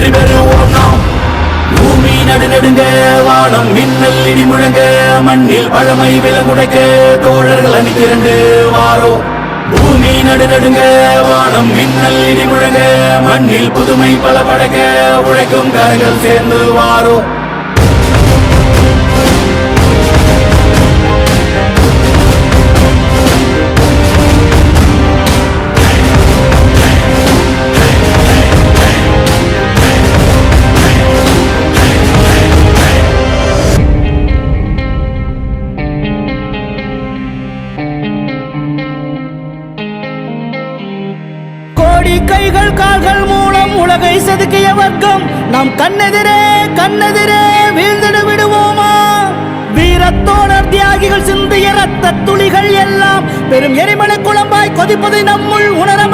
வெற்றி பெறுவோம் நாம் பூமி நடுநடுங்க வானம் மின்னல் இடி முழங்க மண்ணில் பழமை விலகுடைக்க தோழர்கள் அணி திரண்டு வாரோ பூமி நடுநடுங்க வானம் மின்னல் இடி முழங்க மண்ணில் புதுமை பல படக்க உழைக்கும் கரங்கள் சேர்ந்து வாரோ கைகள் கால்கள் மூலம் உலகை செதுக்கிய வர்க்கம். நம் கண்ணெதிரே கண்ணெதிரே வீழ்ந்திடு விடுவோமா? வீரத்தோடர் தியாகிகள் சிந்திய ரத்த துளிகள் எல்லாம் பெரும் எரிமலை குழம்பாய் கொதிப்பதை நம்முள் உணர